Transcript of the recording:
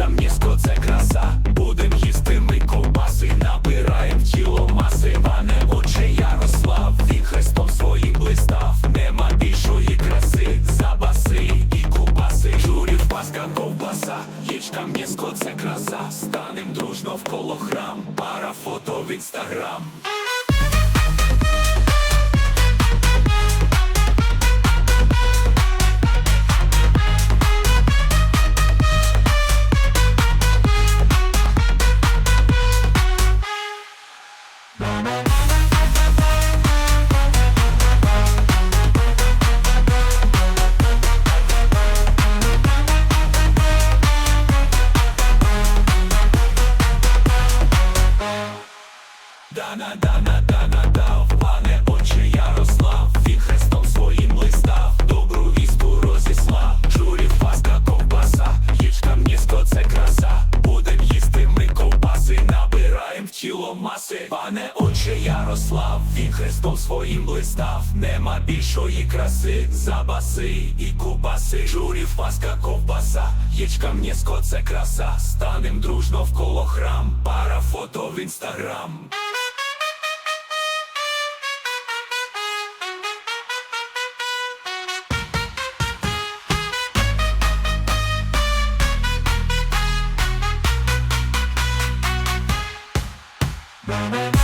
та місто це краса. Будем їсти ми ковбаси, набираєм тіло маси, Ване оче Ярослав, він хрестом своїм блистав, нема більшої краси, забаси і кубаси, журів паска ковбаса, Їжка м'яско це краса, станем дружно вколо храм, пара фото в інстаграм. Дана, дана, дана, дав, пане отче Ярослав, він хрестом своїм листав, добру вісту розіслав, журів паска ковбаса, їжка м'яско це краса, будем їсти ми ковбаси, набираєм в тіло маси, пане отче Ярослав, він хрестом своїм листав, нема більшої краси, забаси і кубаси, журів паска ковбаса, їжка м'яско це краса, станем дружно вколо храм, пара фото в інстаграм. Bye.